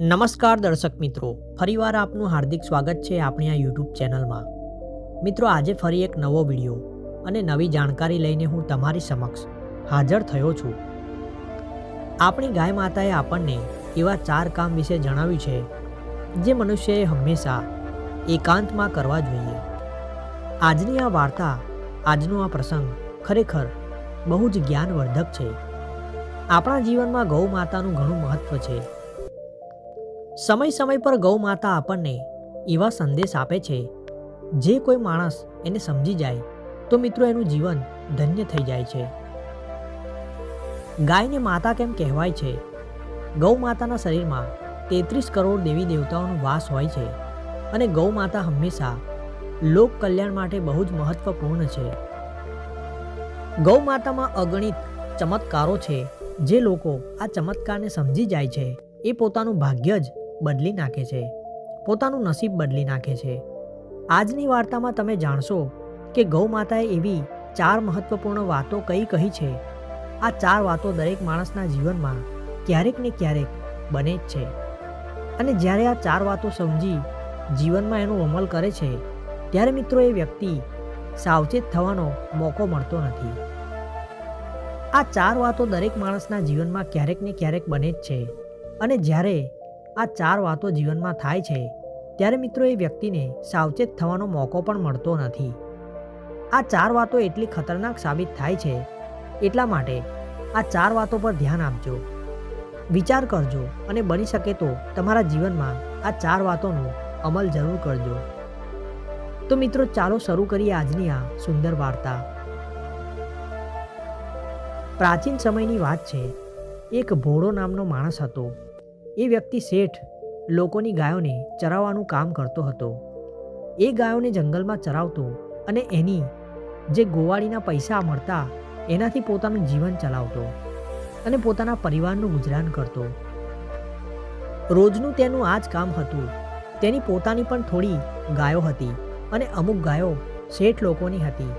નમસ્કાર દર્શક મિત્રો, ફરીવાર આપનું હાર્દિક સ્વાગત છે આપણી આ યુટ્યુબ ચેનલમાં. મિત્રો, આજે ફરી એક નવો વીડિયો અને નવી જાણકારી લઈને હું તમારી સમક્ષ હાજર થયો છું. આપણી ગાય માતાએ આપણને એવા ચાર કામ વિશે જણાવ્યું છે, જે મનુષ્યએ હંમેશા એકાંતમાં કરવા જોઈએ. આજની આ વાર્તા, આજનો આ પ્રસંગ ખરેખર બહુ જ જ્ઞાનવર્ધક છે. આપણા જીવનમાં ગૌ માતાનું ઘણું મહત્ત્વ છે. સમય સમય પર ગૌ માતા આપણને એવા સંદેશ આપે છે, જે કોઈ માણસ એને સમજી જાય, તો મિત્રો એનું જીવન ધન્ય થઈ જાય છે. ગાયને માતા કેમ કહેવાય છે? ગૌ માતાના શરીરમાં તેત્રીસ કરોડ દેવી દેવતાઓનો વાસ હોય છે અને ગૌ માતા હંમેશા લોક કલ્યાણ માટે બહુ જ મહત્વપૂર્ણ છે. ગૌ માતામાં અગણિત ચમત્કારો છે, જે લોકો આ ચમત્કારને સમજી જાય છે. એ પોતાનું ભાગ્ય જ બદલી નાખે છે. પોતાનું નસીબ બદલી નાખે છે. આજની વાર્તામાં તમે જાણશો કે ગૌ માતાએ એવી ચાર મહત્વપૂર્ણ વાતો કઈ કહી છે. આ ચાર વાતો દરેક માણસના જીવનમાં ક્યારેક ને ક્યારેક બને જ છે. અને જ્યારે આ ચાર વાતો સમજી જીવનમાં એનો અમલ કરે છે, ત્યારે મિત્રો એ વ્યક્તિ સાવચેત થવાનો મોકો મળતો નથી. આ ચાર વાતો દરેક માણસના જીવનમાં ક્યારેક ને ક્યારેક બને જ છે. અને જ્યારે આ ચાર વાતો જીવનમાં થાય છે, ત્યારે મિત્રો એ વ્યક્તિને સાવચેત થવાનો મોકો પણ મળતો નથી. આ ચાર વાતો એટલી ખતરનાક સાબિત થાય છે, એટલા માટે આ ચાર વાતો પર ધ્યાન આપજો. વિચાર કરજો અને બની શકે તો તમારા જીવનમાં આ ચાર વાતોનો અમલ જરૂર કરજો. તો મિત્રો ચાલો શરૂ કરીએ આજની આ સુંદર વાર્તા. પ્રાચીન સમયની વાત છે, એક ભોળો નામનો માણસ હતો. એ વ્યક્તિ શેઠ લોકોની ગાયોને ચરાવવાનું કામ કરતો હતો. એ ગાયોને જંગલમાં ચરાવતો અને એની જે ગોવાળીના પૈસા મળતા એનાથી પોતાનું જીવન ચલાવતો અને પોતાના પરિવારનું ગુજરાન કરતો. રોજનું તેનું આ જ કામ હતું. તેની પોતાની પણ થોડી ગાયો હતી અને અમુક ગાયો શેઠ લોકોની હતી.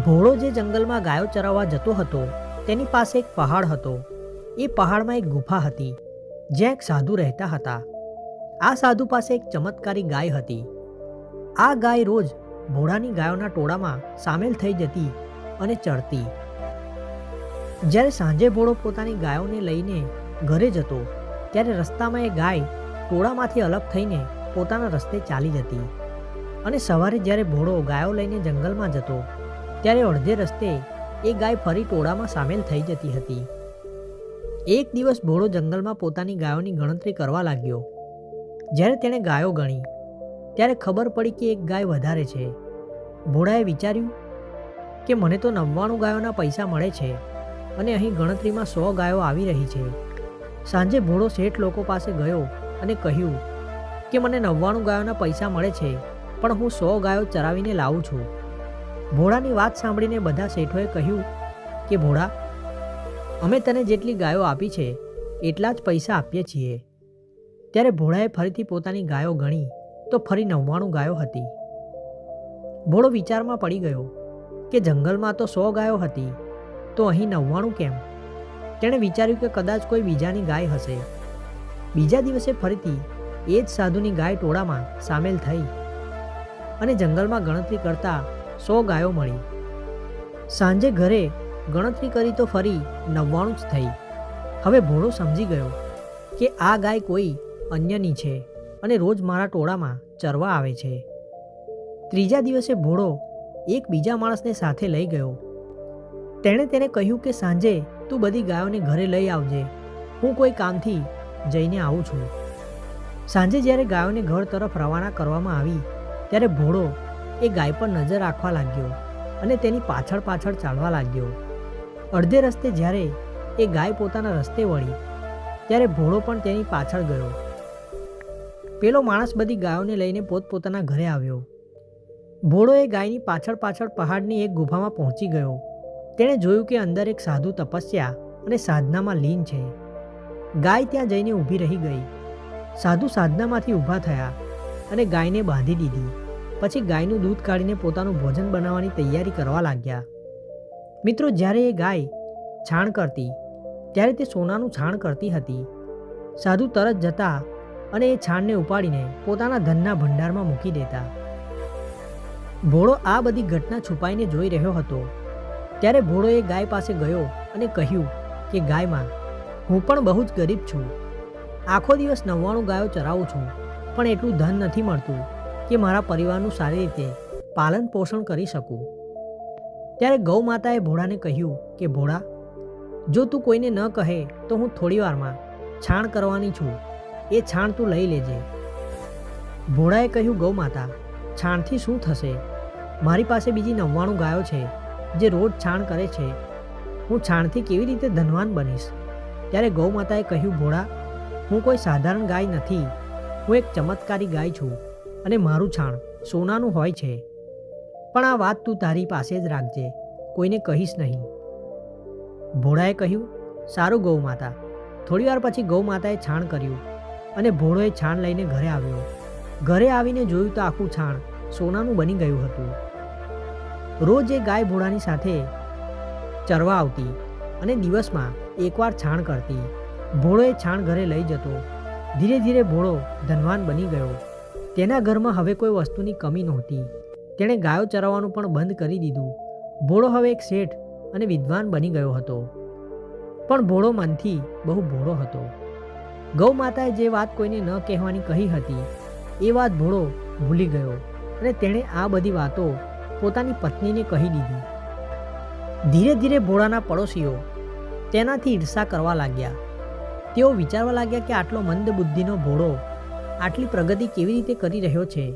ભોળો જે જંગલમાં ગાયો ચરાવવા જતો હતો તેની પાસે એક પહાડ હતો. એ પહાડમાં એક ગુફા હતી, જ્યાં એક સાધુ રહેતા હતા. આ સાધુ પાસે એક ચમત્કારી ગાય હતી. આ ગાય રોજ ભોળાની ગાયોના ટોળામાં સામેલ થઈ જતી અને ચરતી. જ્યારે સાંજે ભોળો પોતાની ગાયોને લઈને ઘરે જતો, ત્યારે રસ્તામાં એ ગાય ટોળામાંથી અલગ થઈને પોતાના રસ્તે ચાલી જતી અને સવારે જ્યારે ભોળો ગાયો લઈને જંગલમાં જતો, ત્યારે અડધે રસ્તે એ ગાય ફરી ટોળામાં સામેલ થઈ જતી હતી. એક દિવસ ભોળો જંગલમાં પોતાની ગાયોની ગણતરી કરવા લાગ્યો. જ્યારે તેણે ગાયો ગણી, ત્યારે ખબર પડી કે એક ગાય વધારે છે. ભોળાએ વિચાર્યું કે મને તો નવ્વાણું ગાયોના પૈસા મળે છે અને અહીં ગણતરીમાં સો ગાયો આવી રહી છે. સાંજે ભોળો શેઠ લોકો પાસે ગયો અને કહ્યું કે મને નવ્વાણું ગાયોના પૈસા મળે છે, પણ હું સો ગાયો ચરાવીને લાવું છું. ભોળાની વાત સાંભળીને બધા શેઠોએ કહ્યું કે ભોળા અમે તને જેટલી ગાયો આપી છે, એટલા જ પૈસા આપીએ છીએ. ત્યારે ભોળાએ ફરીથી પોતાની ગાયો ગણી, તો ફરી નવ્વાણું ગાયો હતી. ભોળો વિચારમાં પડી ગયો કે જંગલમાં તો સો ગાયો હતી, તો અહીં નવ્વાણું કેમ? તેણે વિચાર્યું કે કદાચ કોઈ બીજાની ગાય હશે. બીજા દિવસે ફરીથી એ જ સાધુની ગાય ટોળામાં સામેલ થઈ અને જંગલમાં ગણતરી કરતા સો ગાયો મળી. સાંજે ઘરે ગણતરી કરી તો ફરી નવ્વાણું જ થઈ. હવે ભોળો સમજી ગયો કે આ ગાય કોઈ અન્યની છે અને રોજ મારા ટોળામાં ચરવા આવે છે. ત્રીજા દિવસે ભોળો એક બીજા માણસને સાથે લઈ ગયો. તેણે તેને કહ્યું કે સાંજે તું બધી ગાયોને ઘરે લઈ આવજે. હું કોઈ કામથી જઈને આવું છું. સાંજે જ્યારે ગાયોને ઘર તરફ રવાના કરવામાં આવી, ત્યારે ભોળો એ ગાય પર નજર રાખવા લાગ્યો અને તેની પાછળ પાછળ ચાલવા લાગ્યો. અડધે રસ્તે જ્યારે એ ગાય પોતાના રસ્તે વળી, ત્યારે ભોળો પણ તેની પાછળ ગયો. પેલો માણસ બધી ગાયોને લઈને પોતપોતાના ઘરે આવ્યો. ભોળો એ ગાયની પાછળ પાછળ પહાડની એક ગુફામાં પહોંચી ગયો. તેણે જોયું કે અંદર એક સાધુ તપસ્યા અને સાધનામાં લીન છે. ગાય ત્યાં જઈને ઊભી રહી ગઈ. સાધુ સાધનામાંથી ઊભા થયા અને ગાયને બાંધી દીધી. પછી ગાયનું દૂધ કાઢીને પોતાનું ભોજન બનાવવાની તૈયારી કરવા લાગ્યા. મિત્રો, જ્યારે એ ગાય છાણ કરતી, ત્યારે તે સોનાનું છાણ કરતી હતી. સાધુ તરત જતા અને એ છાણને ઉપાડીને પોતાના ધનના ભંડારમાં મૂકી દેતા. ભોળો આ બધી ઘટના છુપાઈને જોઈ રહ્યો હતો. ત્યારે ભોળો એ ગાય પાસે ગયો અને કહ્યું કે, ગાયમાં, હું પણ બહુ જ ગરીબ છું. આખો દિવસ નવ્વાણું ગાયો ચરાવું છું, પણ એટલું ધન નથી મળતું કે મારા પરિવારનું સારી રીતે પાલન પોષણ કરી શકું. ત્યારે ગૌ માતાએ ભોળાને કહ્યું કે, ભોળા, જો તું કોઈને ન કહે, તો હું થોડી વારમાં છાણ કરવાની છું. એ છાણ તું લઈ લેજે. ભોળાએ કહ્યું ગૌ માતા છાણથી શું થશે? મારી પાસે બીજી નવ્વાણું ગાયો છે, જે રોજ છાણ કરે છે. હું છાણથી કેવી રીતે ધનવાન બનીશ? ત્યારે ગૌ માતાએ કહ્યું, ભોળા, હું કોઈ સાધારણ ગાય નથી. હું એક ચમત્કારી ગાય છું અને મારું છાણ સોનાનું હોય છે. પણ આ વાત તું તારી પાસે જ રાખજે, કોઈને કહીશ નહીં. ભોળાએ કહ્યું, સારું ગૌ માતા. થોડીવાર પછી ગૌ માતાએ છાણ કર્યું અને ભોળોએ છાણ લઈને ઘરે આવ્યો. ઘરે આવીને જોયું તો આખું છાણ સોનાનું બની ગયું હતું. રોજ એ ગાય ભોળાની સાથે ચરવા આવતી અને દિવસમાં એકવાર છાણ કરતી. ભોળોએ છાણ ઘરે લઈ જતો. ધીરે ધીરે ભોળો ધનવાન બની ગયો. તેના ઘરમાં હવે કોઈ વસ્તુની કમી નહોતી. તેણે ગાયો ચરાવવાનું પણ બંધ કરી દીધું. ભોળો હવે એક શેઠ અને વિદ્વાન બની ગયો હતો. પણ ભોળો મનથી બહુ ભોળો હતો. ગૌ માતાએ જે વાત કોઈને ન કહેવાની કહી હતી, એ વાત ભોળો ભૂલી ગયો અને તેણે આ બધી વાતો પોતાની પત્નીને કહી દીધી. ધીરે ધીરે ભોળાના પડોશીઓ તેનાથી ઈર્ષા કરવા લાગ્યા. તેઓ વિચારવા લાગ્યા કે આટલો મંદ બુદ્ધિનો ભોળો આટલી પ્રગતિ કેવી રીતે કરી રહ્યો છે?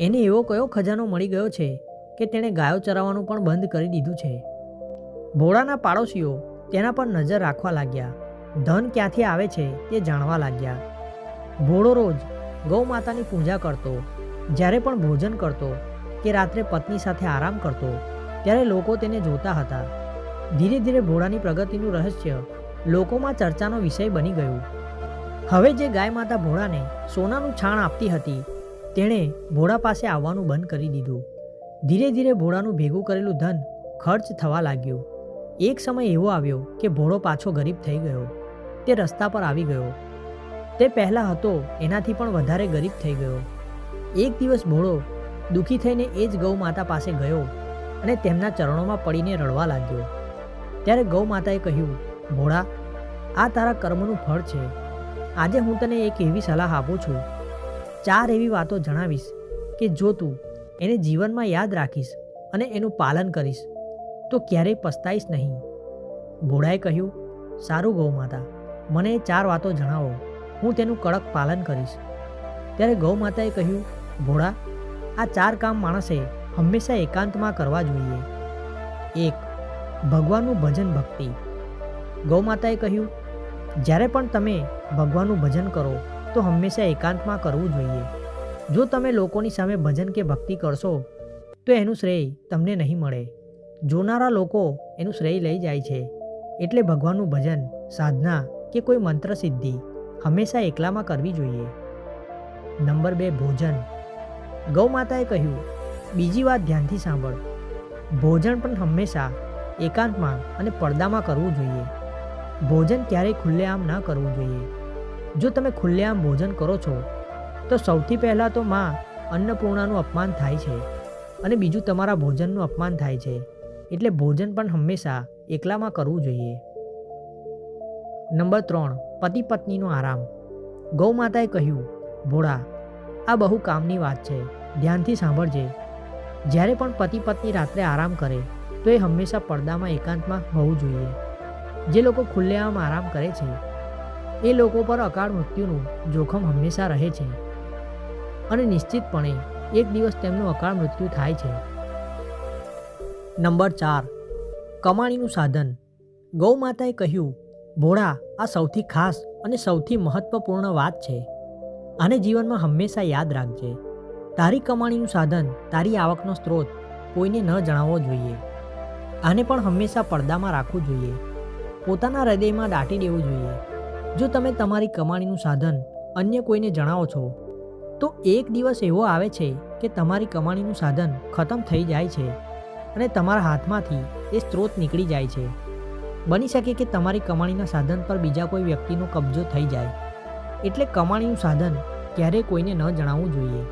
એને એવો કયો ખજાનો મળી ગયો છે કે તેણે ગાયો ચરાવવાનું પણ બંધ કરી દીધું છે. ભોળાના પાડોશીઓ તેના પર નજર રાખવા લાગ્યા. ધન ક્યાંથી આવે છે તે જાણવા લાગ્યા. ભોળો રોજ ગૌ માતાની પૂજા કરતો, જ્યારે પણ ભોજન કરતો કે રાત્રે પત્ની સાથે આરામ કરતો, ત્યારે લોકો તેને જોતા હતા. ધીરે ધીરે ભોળાની પ્રગતિનું રહસ્ય લોકોમાં ચર્ચાનો વિષય બની ગયું. હવે જે ગાય માતા ભોળાને સોનાનું છાણ આપતી હતી તેણે ભોળા પાસે આવવાનું બંધ કરી દીધું. ધીરે ધીરે ભોળાનું ભેગું કરેલું ધન ખર્ચ થવા લાગ્યું. એક સમય એવો આવ્યો કે ભોળો પાછો ગરીબ થઈ ગયો. તે રસ્તા પર આવી ગયો. તે પહેલાં હતો, એનાથી પણ વધારે ગરીબ થઈ ગયો. એક દિવસ ભોળો દુઃખી થઈને એ જ ગૌ માતા પાસે ગયો અને તેમના ચરણોમાં પડીને રડવા લાગ્યો. ત્યારે ગૌ માતાએ કહ્યું, ભોળા, આ તારા કર્મનું ફળ છે. આજે હું તને એક એવી સલાહ આપું છું. ચાર એવી વાતો જણાવીશ કે જો તું એને જીવનમાં યાદ રાખીશ અને એનું પાલન કરીશ, તો ક્યારેય પસ્તાઈશ નહીં. ભોળાએ કહ્યું, સારું ગૌ માતા, મને એ ચાર વાતો જણાવો. હું તેનું કડક પાલન કરીશ. ત્યારે ગૌ માતાએ કહ્યું, ભોળા, આ ચાર કામ માણસે હંમેશા એકાંતમાં કરવા જોઈએ. એક, ભગવાનનું ભજન ભક્તિ. ગૌ માતાએ કહ્યું, જ્યારે પણ તમે ભગવાનનું ભજન કરો તો હંમેશા એકાંતમાં કરવું જોઈએ. જો તમે લોકોની સામે ભજન કે ભક્તિ કરશો, તો એનું શ્રેય તમને નહીં મળે. જોનારા લોકો એનું શ્રેય લઈ જાય છે. એટલે ભગવાનનું ભજન, સાધના કે કોઈ મંત્ર સિદ્ધિ હંમેશા એકલામાં કરવી જોઈએ. નંબર બે, ભોજન. ગૌ માતાએ કહ્યું, બીજી વાત ધ્યાનથી સાંભળ. ભોજન પણ હંમેશા એકાંતમાં અને પડદામાં કરવું જોઈએ. ભોજન ક્યારેય ખુલ્લેઆમ ન કરવું જોઈએ. જો તમે ખુલ્લેઆમ ભોજન કરો છો, તો સૌથી પહેલાં તો માં અન્નપૂર્ણાનું અપમાન થાય છે અને બીજું તમારા ભોજનનું અપમાન થાય છે. એટલે ભોજન પણ હંમેશા એકલામાં કરવું જોઈએ. નંબર ત્રણ, પતિ પત્નીનો આરામ. ગૌ માતાએ કહ્યું, ભોળા, આ બહુ કામની વાત છે, ધ્યાનથી સાંભળજે. જ્યારે પણ પતિ પત્ની રાત્રે આરામ કરે, તો એ હંમેશા પડદામાં એકાંતમાં હોવું જોઈએ. જે લોકો ખુલ્લેઆમ આરામ કરે છે એ લોકો પર અકાળ મૃત્યુનું જોખમ હંમેશા રહે છે. અને નિશ્ચિતપણે, એક દિવસ તેમનું અકાળ મૃત્યુ થાય છે. નંબર ચાર. કમાણીનું સાધન. ગૌ માતાએ કહ્યું, ભોળા, આ સૌથી ખાસ અને સૌથી મહત્વપૂર્ણ વાત છે. આને જીવનમાં હંમેશા યાદ રાખજે. તારી કમાણીનું સાધન, તારી આવકનો સ્ત્રોત, કોઈને ન જણાવવો જોઈએ. આને પણ હંમેશા પડદામાં રાખવું જોઈએ. પોતાના હૃદયમાં દાટી દેવું જોઈએ. જો તમે તમારી કમાણીનું સાધન અન્ય કોઈને જણાવો છો, તો એક દિવસ એવો આવે છે કે તમારી કમાણીનું સાધન ખતમ થઈ જાય છે અને તમારા હાથમાંથી એ સ્ત્રોત નીકળી જાય છે. બની શકે કે તમારી કમાણીના સાધન પર બીજા કોઈ વ્યક્તિનો કબજો થઈ જાય. એટલે કમાણીનું સાધન ક્યારેય કોઈને ન જણાવવું જોઈએ.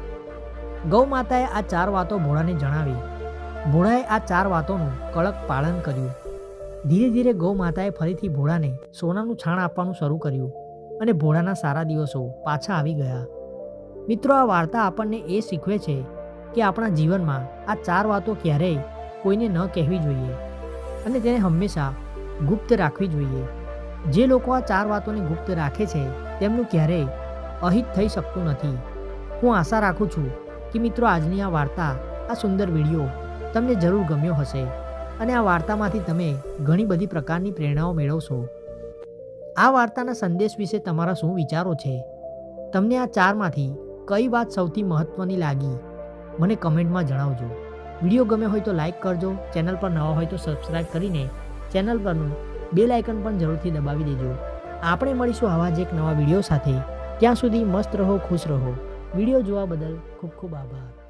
ગૌ માતાએ આ ચાર વાતો ભોળાને જણાવી. ભોળાએ આ ચાર વાતોનું કડક પાલન કર્યું. ધીરે ધીરે ગૌ માતાએ ફરીથી ભોળાને સોનાનું છાણ આપવાનું શરૂ કર્યું અને ભોળાના સારા દિવસો પાછા આવી ગયા. મિત્રો, આ વાર્તા આપણને એ શીખવે છે કે આપણા જીવનમાં આ ચાર વાતો ક્યારેય કોઈને ન કહેવી જોઈએ અને તેને હંમેશા ગુપ્ત રાખવી જોઈએ. જે લોકો આ ચાર વાતોને ગુપ્ત રાખે છે, તેમનું ક્યારેય અહિત થઈ શકતું નથી. હું આશા રાખું છું કે મિત્રો, આજની આ વાર્તા, આ સુંદર વીડિયો તમને જરૂર ગમ્યો હશે. અને આ વાર્તામાંથી તમે ઘણી બધી પ્રકારની પ્રેરણાઓ મેળવશો. આ વાર્તાના સંદેશ વિશે તમારા શું વિચારો છે? તમને આ ચારમાંથી કઈ વાત સૌથી મહત્ત્વની લાગી? મને કમેન્ટમાં જણાવજો. વીડિયો ગમે હોય તો લાઇક કરજો, ચેનલ પર નવા હોય તો સબસ્ક્રાઈબ કરીને ચેનલ પરનું બેલ આઇકન પણ જરૂરથી દબાવી દેજો. આપણે મળીશું આવા જ એક નવા વીડિયો સાથે. ત્યાં સુધી મસ્ત રહો, ખુશ રહો. વીડિયો જોવા બદલ ખૂબ ખૂબ આભાર.